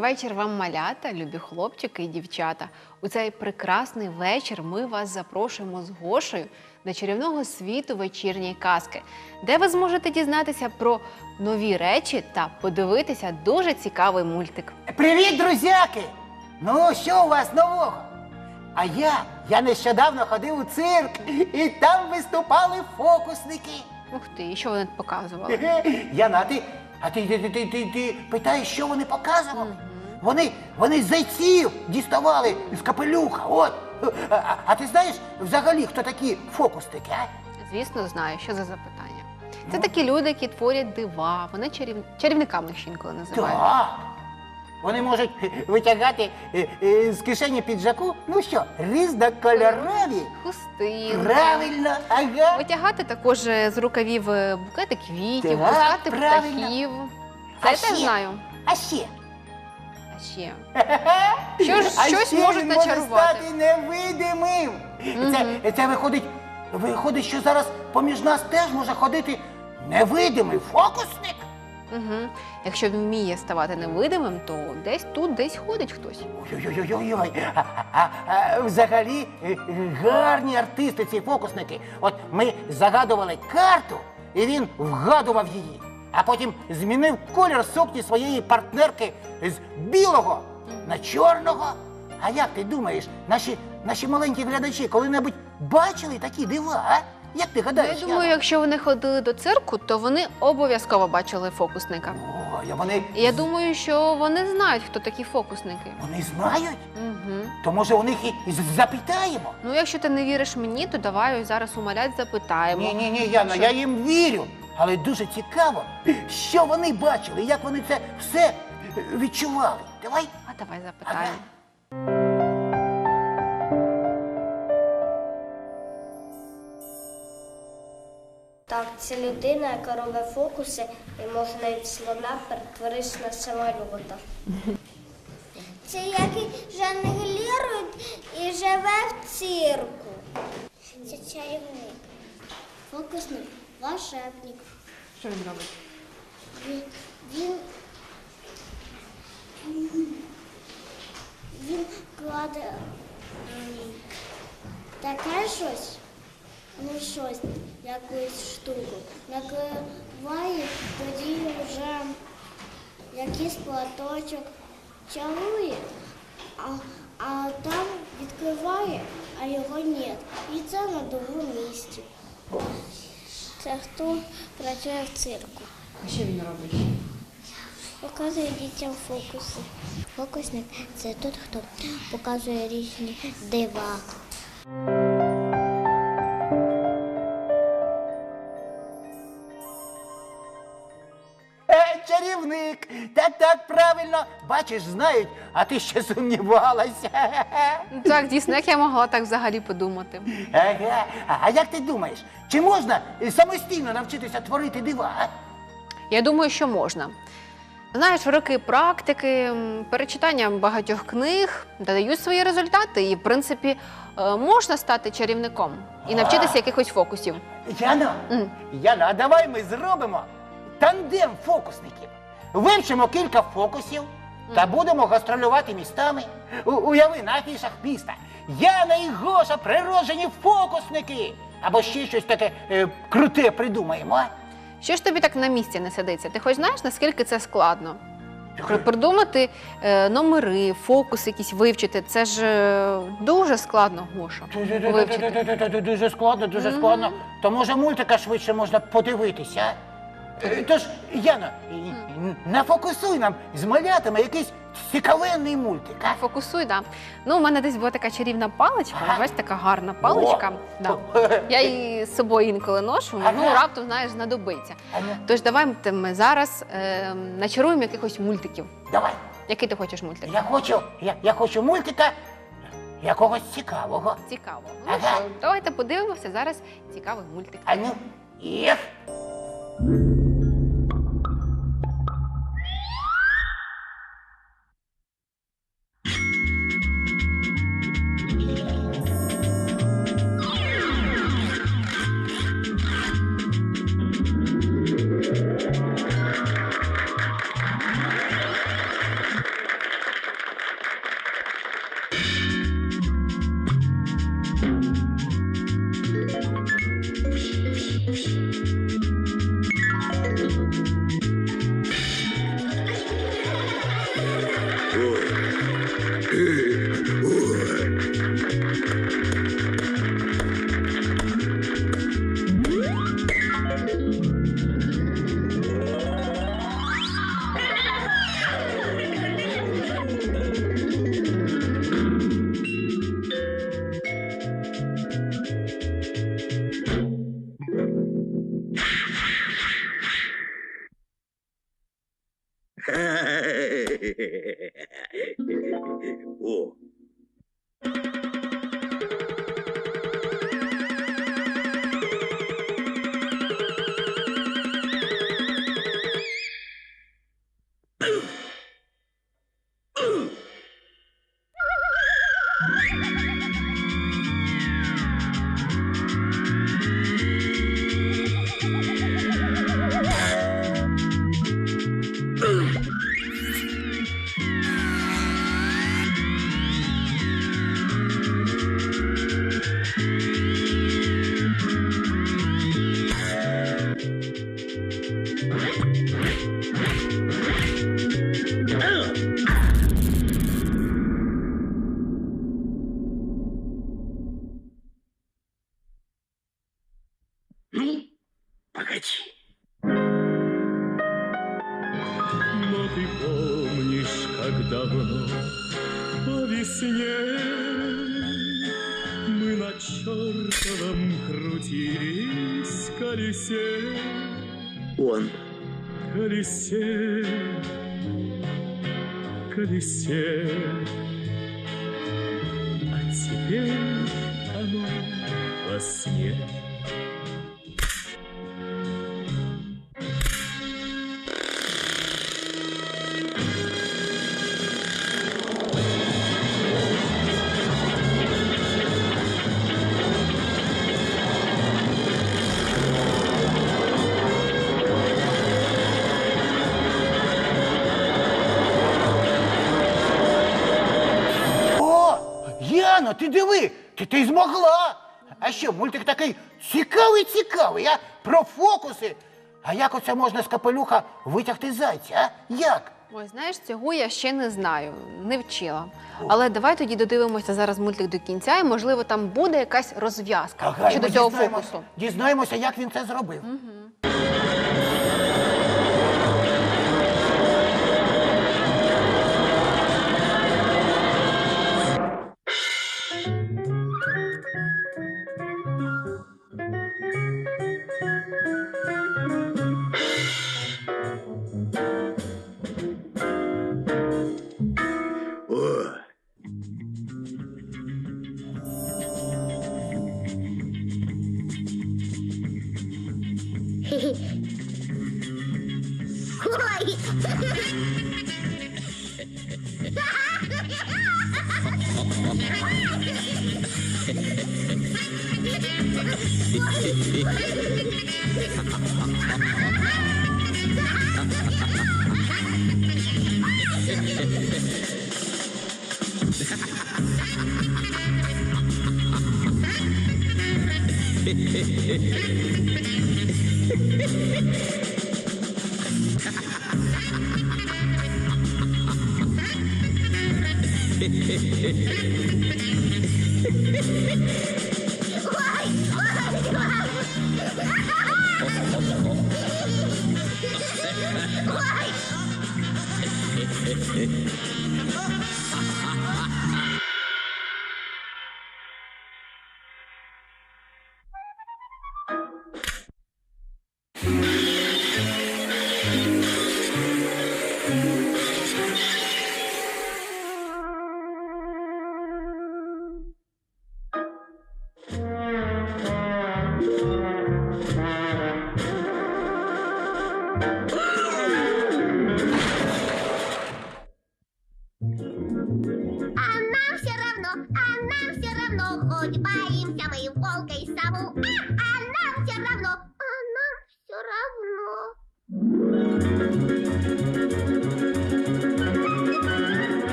Добрий вечір вам, малята, любі хлопчики і дівчата. У цей прекрасний вечір ми вас запрошуємо з Гошею до чарівного світу вечірньої казки, де ви зможете дізнатися про нові речі та подивитися дуже цікавий мультик. Привіт, друзяки! Ну, що у вас нового? А я, я нещодавно ходив у цирк, і там виступали фокусники. Ух ти, і що вони показували? Хе-хе. Яна, а ти, а ти, ти, ти, ти, ти, ти питаєш, що вони показували? Вони, вони зайців діставали з капелюха. От. А, а- а ти знаєш взагалі, хто такі фокусники, а? Звісно, знаю, що за запитання. Це такі люди, які творять дива. Вони чарів... чарівниками ще інколи називають. Так. Вони можуть витягати е, е, з кишені піджаку, ну що, різнокольорові. Хустинки. Правильно, ага. Витягати також е, з рукавів е, букети квітів, Так, пускати правильно. птахів. А Це я теж ще? знаю. А ще? Ще. Що ж- А щось ще можуть він начарувати. може стати невидимим. Це, це виходить, виходить, що зараз поміж нас теж може ходити невидимий фокусник. Угу. Якщо він вміє ставати невидимим, то десь тут, десь ходить хтось. Ой-ой-ой, а, а, а, взагалі е, е, гарні артисти ці фокусники. От ми загадували карту, і він вгадував її, а потім змінив колір сукні своєї партнерки з білого на чорного. А як ти думаєш, наші, наші маленькі глядачі коли-небудь бачили такі дива? А? Як ти Ну, гадаєш? я думаю, якщо вони ходили до цирку, то вони обов'язково бачили фокусника. Ой, а вони, я думаю, що вони знають, хто такі фокусники. вони знають, Угу. то може у них і, і запитаємо. Ну, якщо ти не віриш мені, то давай ось зараз у малят запитаємо. Ні, ні, ні, Яна, Що? я їм вірю. Але дуже цікаво, що вони бачили, як вони це все відчували. Давай. А давай запитаємо. Так, це людина, яка робить фокуси і може навіть слона перетворити на самоліта. Це який жонглірує і живе в цирку. Це чарівник. Фокусник, волшебник. Що він робить? Він, він, він кладе таке щось, ну щось, якусь штуку, накриває, тоді вже якийсь платочок чарує, а, а там відкриває, а його нет. І це на другому місці. Це хто працює в цирку. А що він робить? Показує дітям фокуси. Фокусник це той, хто показує різні дива. Правильно. Бачиш, знають, а ти ще сумнівалася. Ну, Так, дійсно, як я могла так взагалі подумати? Ага. А, як ти думаєш, чи можна самостійно навчитися творити дива? а? Я думаю, що можна. Знаєш, роки практики, м, перечитання багатьох книг дають свої результати, і, в принципі, е, можна стати чарівником і навчитися якихось фокусів. Яна, М. Яна, а давай ми зробимо тандем фокусників. Вивчимо кілька фокусів та будемо гастролювати містами. У- уяви на афішах міста. Яна і Гоша природжені фокусники. Або ще щось таке е, круте придумаємо. а? Що ж тобі так на місці не сидиться? Ти хоч знаєш, наскільки це складно? При- Придумати е, номери, фокус якісь вивчити це ж е, дуже складно, Гоша. Вивчити. Дуже складно, дуже складно. То може мультика швидше можна подивитися. а? Е, Тож, Яна, нафокусуй нам з малятами якийсь цікавенний мультик. а? Фокусуй, да. Ну, у мене десь була така чарівна паличка, Ага. бачиш, така гарна паличка. Да. Я її з собою інколи ношу, ну Ага. раптом, знаєш, знадобиться. А ну, Тож давай ми- ми зараз е, начаруємо якихось мультиків. Давай. Який ти хочеш мультик? Я хочу, я, я хочу мультика якогось цікавого. Цікаво. Ну Ага. що, давайте подивимося зараз цікавий мультик. А ну, їх. Погоди. Но ты помнишь, как давно по весне Мы на чертовом крутились колесе, Он. колесе, колесе. А теперь оно во сне. Яно, ти диви, ти, ти змогла. А що, мультик такий цікавий, цікавий, а? Про фокуси. А як оце можна з капелюха витягти зайця, а? Як? Ой, знаєш, цього я ще не знаю, не вчила. Але давай тоді додивимося зараз мультик до кінця, і можливо там буде якась розв'язка Ага, і щодо ми цього дізнаємося- фокусу. Дізнаємося, як він це зробив. О. А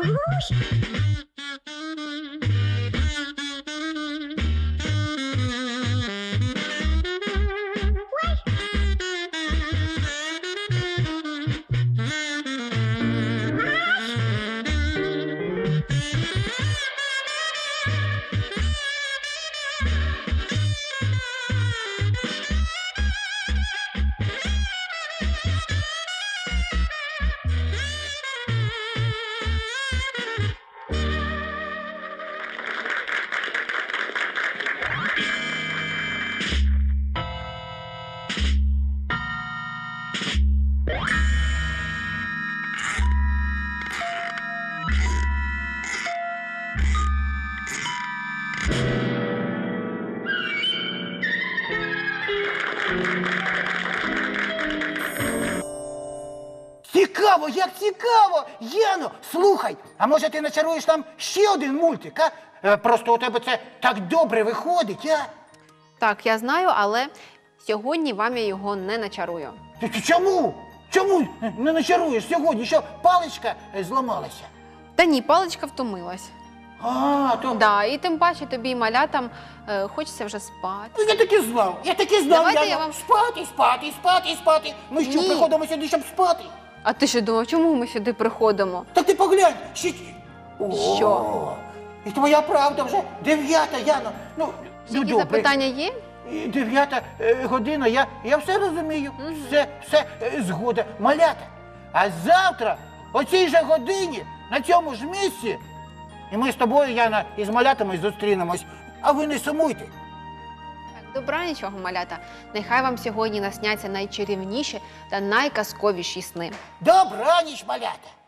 Cruz. Цікаво, як цікаво! Яно, слухай, а може ти начаруєш нам ще один мультик, а? Е, Просто у тебе це так добре виходить, а? Так, я знаю, але сьогодні вам я його не начарую. Ти- ти Чому? Чому не начаруєш сьогодні? Що паличка е, зламалася? Та ні, паличка втомилась. А, то Да, і тим паче тобі малятам е, хочеться вже спати. Ну, я таки знав, я таки знав, Давайте я вам- спати, спати, спати, спати. Ми що, Ні. приходимо сюди, щоб спати? А ти що думав, чому ми сюди приходимо? Так ти поглянь, ще... О, Що? І твоя правда вже дев'ята, Яно. Ну, ну Які добре. запитання є? І Дев'ята е, година, я, я все розумію, все, все е, згода, малята. А завтра, о цій же годині, на цьому ж місці, і ми з тобою, Яна, із малятами зустрінемось, а ви не сумуйте. Так, добранічого, малята. Нехай вам сьогодні насняться найчарівніші та найказковіші сни. Добраніч, малята!